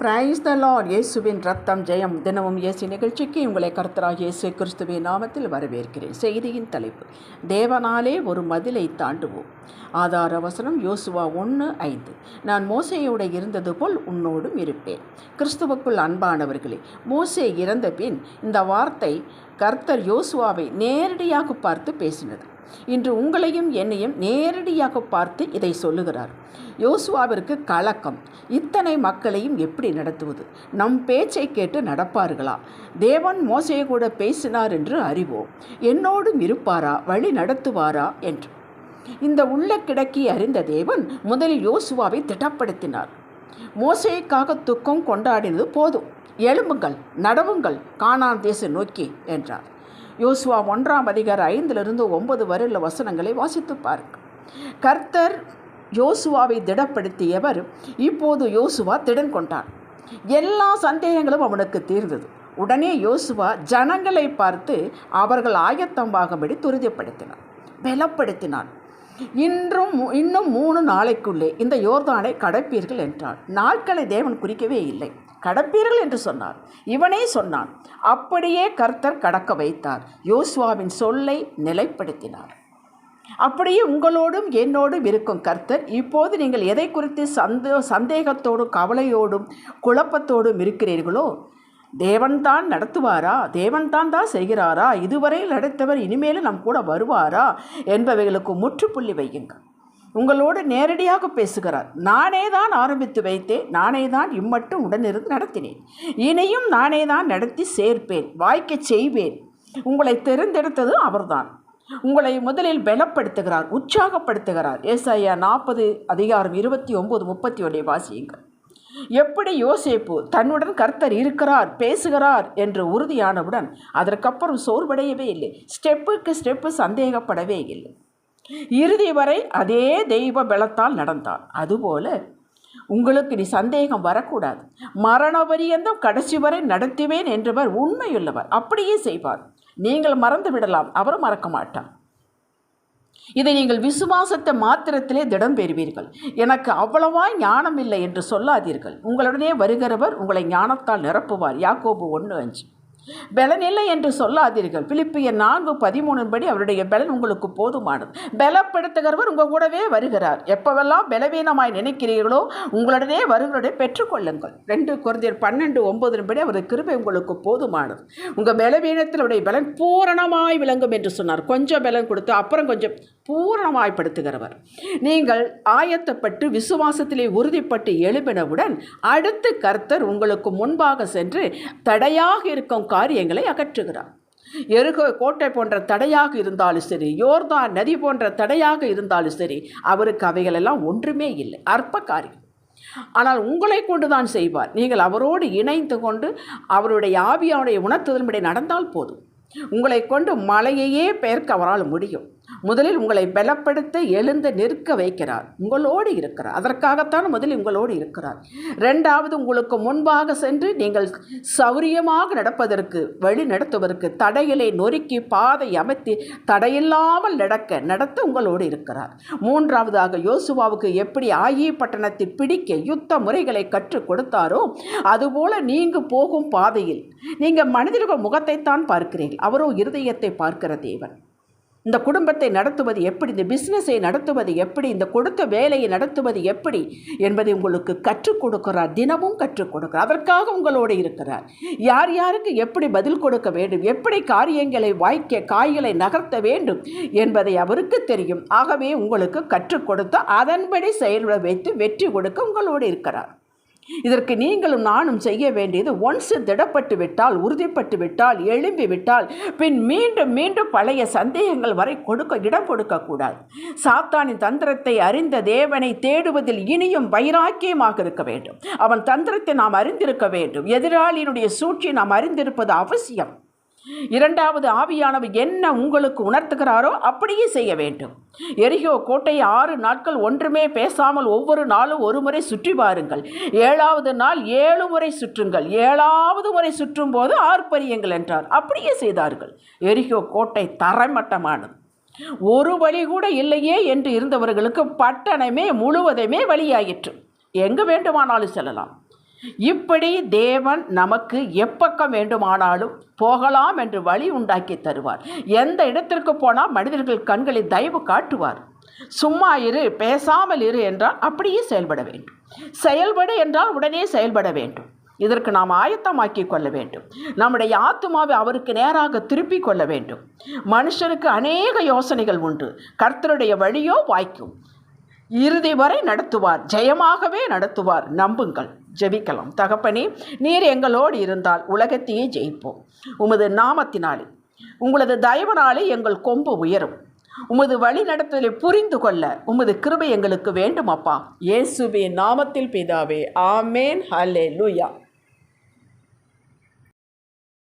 Praise the Lord இயேசுவின் ரத்தம் ஜெயம். தினமும் இயேசு நிகழ்ச்சிக்கு உங்களை கர்த்தராக இயேசு கிறிஸ்துவின் நாமத்தில் வரவேற்கிறேன். செய்தியின் தலைப்பு தேவனாலே ஒரு மதிலை தாண்டுவோம். ஆதார வசனம் யோசுவா ஒன்று ஐந்து. நான் மோசையோடு இருந்தது போல் உன்னோடும் இருப்பேன். கிறிஸ்துவுக்குள் அன்பானவர்களே மோசே இறந்த பின் இந்த வார்த்தை கர்த்தர் யோசுவாவை நேரடியாக பார்த்து பேசினது. இன்று உங்களையும் என்னையும் நேரடியாக பார்த்து இதை சொல்லுகிறார். யோசுவாவிற்கு கலக்கம். இத்தனை மக்களையும் எப்படி நடத்துவது? நம் பேச்சை கேட்டு நடப்பார்களா? தேவன் மோசையை கூட பேசினார் என்று அறிவோம். என்னோடும் இருப்பாரா? வழி நடத்துவாரா? என்று. இந்த உள்ள கிடக்கி அறிந்த தேவன் முதலில் யோசுவாவை திட்டப்படுத்தினார் மோசைக்காக துக்கம் கொண்டாடினது போதும். எழும்புங்கள் நடவுங்கள் காணான் தேசம் நோக்கி என்றார். யோசுவா ஒன்றாம் அதிகார ஐந்திலிருந்து ஒன்பது வரையுள்ள வசனங்களை வாசித்து பாருங்கள் கர்த்தர் யோசுவாவை திடப்படுத்தியவர் இப்போது யோசுவா திடன் கொண்டார் எல்லா சந்தேகங்களும் அவனுக்கு தீர்ந்தது. உடனே யோசுவா ஜனங்களை பார்த்து அவர்கள் ஆயத்தமாகும்படி துரிதப்படுத்தினார் பலப்படுத்தினான். இன்றும் இன்னும் மூணு நாளைக்குள்ளே இந்த யோர்தானை கடப்பீர்கள் என்றான். நாட்களை தேவன் குறிக்கவே இல்லை. கடப்பீர்கள் என்று சொன்னார். இவனே சொன்னான் அப்படியே கர்த்தர் கடக்க வைத்தார். யோசுவாவின் சொல்லை நிலைப்படுத்தினார். அப்படியே உங்களோடும் என்னோடும் இருக்கும் கர்த்தர் இப்போது நீங்கள் எதை குறித்து சந்தோ சந்தேகத்தோடும் கவலையோடும் குழப்பத்தோடும் இருக்கிறீர்களோ தேவன்தான் நடத்துவாரா? தேவன்தான் தான் செய்கிறாரா? இதுவரையில் நடத்தவர் இனிமேலும் நம் கூட வருவாரா? என்பவைகளுக்கு முற்றுப்புள்ளி வையுங்கள். உங்களோடு நேரடியாக பேசுகிறார். நானே தான் ஆரம்பித்து வைத்தேன். நானே தான் இம்மட்டும் உடனிருந்து நடத்தினேன். இனியும் நானே தான் நடத்தி சேர்ப்பேன். வாய்க்க செய்வேன். உங்களை தெரிந்தெடுத்தது அவர்தான். உங்களை முதலில் பலப்படுத்துகிறார் உற்சாகப்படுத்துகிறார். ஏசாயா நாற்பது அதிகாரம் இருபத்தி ஒம்பது முப்பத்தி ஒன்றை வாசியுங்கள். எப்படி யோசேப்பு தன்னுடன் கர்த்தர் இருக்கிறார் பேசுகிறார்? என்று உறுதியானவுடன் அதற்கப்புறம் சோர்வடையவே இல்லை. ஸ்டெப்புக்கு ஸ்டெப்பு சந்தேகப்படவே இல்லை. இறுதி வரை அதே தெய்வ பலத்தால் நடந்தார். அதுபோல உங்களுக்கு நீ சந்தேகம் வரக்கூடாது. மரண பரியந்தம் கடைசி வரை நடத்துவேன் என்றவர் உண்மையுள்ளவர். அப்படியே செய்வார். நீங்கள் மறந்து விடலாம். அவரும் மறக்க மாட்டார். இதை நீங்கள் விசுவாசத்தை மாத்திரத்திலே திடம் பெறுவீர்கள். எனக்கு அவ்வளவா ஞானம் இல்லை என்று சொல்லாதீர்கள். உங்களுடனே வருகிறவர் உங்களை ஞானத்தால் நிரப்புவார். யாக்கோபு ஒன்று அஞ்சு. பலன் இல்லை என்று சொல்லாதீர்கள். பிலிப்பிய நான்கு பதிமூணுபடி அவருடைய பலன் உங்களுக்கு போதுமானது. பலப்படுத்துகிறவர் உங்கள் கூடவே வருகிறார். எப்பவெல்லாம் பலவீனமாய் நினைக்கிறீர்களோ உங்களுடனே வருகிறதை பெற்றுக்கொள்ளுங்கள். ரெண்டு குறைந்தர் பன்னெண்டு ஒன்பதுபடி அவரது கிருபை உங்களுக்கு போதுமானது. உங்கள் பலவீனத்தில் அவருடைய பலன் பூரணமாய் விளங்கும் என்று சொன்னார். கொஞ்சம் பலன் கொடுத்து அப்புறம் கொஞ்சம் பூரணமாய்ப்படுத்துகிறவர் நீங்கள் ஆயத்தப்பட்டு விசுவாசத்திலே உறுதிப்பட்டு எழுப்பினவுடன் அடுத்து கர்த்தர் உங்களுக்கு முன்பாக சென்று தடையாக இருக்கும் காரியங்களை அகற்றுகிறார். எருகோ கோட்டை போன்ற தடையாக இருந்தாலும் சரி யோர்தான் நதி போன்ற தடையாக இருந்தாலும் சரி அவருக்கு அவைகளெல்லாம் ஒன்றுமே இல்லை. அற்ப காரியம் ஆனால் உங்களை கொண்டு தான் செய்வார். நீங்கள் அவரோடு இணைந்து கொண்டு அவருடைய ஆவியாவுடைய உணர்த்துதல்படி நடந்தால் போதும். உங்களை கொண்டு மலையையே பெயர்க்க அவரால் முடியும். முதலில் உங்களை பலப்படுத்த எழுந்து நிற்க வைக்கிறார். உங்களோடு இருக்கிறார். அதற்காகத்தான் முதலில் உங்களோடு இருக்கிறார். ரெண்டாவது உங்களுக்கு முன்பாக சென்று நீங்கள் சௌரியமாக நடப்பதற்கு வழி நடத்துவதற்கு தடையிலே நொறுக்கி பாதை அமைத்து தடையில்லாமல் நடக்க நடத்த உங்களோடு இருக்கிறார். மூன்றாவதாக யோசுவாவுக்கு எப்படி ஆயி பட்டணத்தை பிடிக்க யுத்த முறைகளை கற்றுக் கொடுத்தாரோ அதுபோல நீங்கள் போகும் பாதையில் நீங்கள் மனிதர்கள் முகத்தைத்தான் பார்க்கிறீர்கள். அவரோ இருதயத்தை பார்க்கிற தேவன். இந்த குடும்பத்தை நடத்துவது எப்படி? இந்த பிஸ்னஸை நடத்துவது எப்படி? இந்த கொடுத்த வேலையை நடத்துவது எப்படி? என்பதை உங்களுக்கு கற்றுக் கொடுக்கிறார். தினமும் கற்றுக் கொடுக்கிறார். அதற்காக உங்களோடு இருக்கிறார். யார் யாருக்கு எப்படி பதில் கொடுக்க வேண்டும்? எப்படி காரியங்களை வாய்க்க காய்களை நகர்த்த வேண்டும் என்பதை அவருக்கு தெரியும். ஆகவே உங்களுக்கு கற்றுக் கொடுத்து அதன்படி செயல்பட வைத்து வெற்றி கொடுக்க உங்களோடு இருக்கிறார். இதற்கு நீங்களும் நானும் செய்ய வேண்டியது ஒன்ஸ் திடப்பட்டு விட்டால் உறுதிப்பட்டு விட்டால் எழும்பி விட்டால் பின் மீண்டும் மீண்டும் பழைய சந்தேகங்கள் வரை கொடுக்க இடம் கொடுக்கக்கூடாது சாத்தானின் தந்திரத்தை அறிந்த தேவனை தேடுவதில் இனியும் வைராக்கியமாக இருக்க வேண்டும். அவன் தந்திரத்தை நாம் அறிந்திருக்க வேண்டும். எதிராளியினுடைய சூழ்ச்சி நாம் அறிந்திருப்பது அவசியம். இரண்டாவது ஆவியானவர் என்ன உங்களுக்கு உணர்த்துகிறாரோ அப்படியே செய்ய வேண்டும். எரிகோ கோட்டை ஆறு நாட்கள் ஒன்றுமே பேசாமல் ஒவ்வொரு நாளும் ஒரு முறை சுற்றி பாருங்கள் ஏழாவது நாள் ஏழு முறை சுற்றுங்கள். ஏழாவது முறை சுற்றும் போது ஆர்ப்பரியுங்கள் என்றார். அப்படியே செய்தார்கள். எரிகோ கோட்டை தரைமட்டமானது. ஒரு வழி கூட இல்லையே என்று இருந்தவர்களுக்கு பட்டணமே முழுவதுமே வழியாயிற்று. எங்கு வேண்டுமானாலும் செல்லலாம். இப்படி தேவன் நமக்கு எப்பக்கம் வேண்டுமானாலும் போகலாம் என்று வழி உண்டாக்கி தருவார். எந்த இடத்திற்கு போனால் மனிதர்கள் கண்களை தயவு காட்டுவார். சும்மா இரு பேசாமல் இரு என்றால் அப்படியே செயல்பட வேண்டும். செயல்படு என்றால் உடனே செயல்பட வேண்டும். இதற்கு நாம் ஆயத்தமாக்கி கொள்ள வேண்டும். நம்முடைய ஆத்மாவை அவருக்கு நேராக திருப்பி கொள்ள வேண்டும். மனுஷனுக்கு அநேக யோசனைகள் உண்டு. கர்த்தருடைய வழியோ வாய்க்கும். இறுதி வரை நடத்துவார். ஜெயமாகவே நடத்துவார். நம்புங்கள். ஜெபிக்கலாம். தகப்பனே நீர் எங்களோடு இருந்தால் உலகத்தையே ஜெயிப்போம். உமது நாமத்தினாலே உங்களது தயவனாலே எங்கள் கொம்பு உயரும். உமது வழிநடத்தலை புரிந்து கொள்ள உமது கிருபை எங்களுக்கு வேண்டும் அப்பா. இயேசுவின் நாமத்தில் பிதாவே ஆமேன். ஹலே லூயா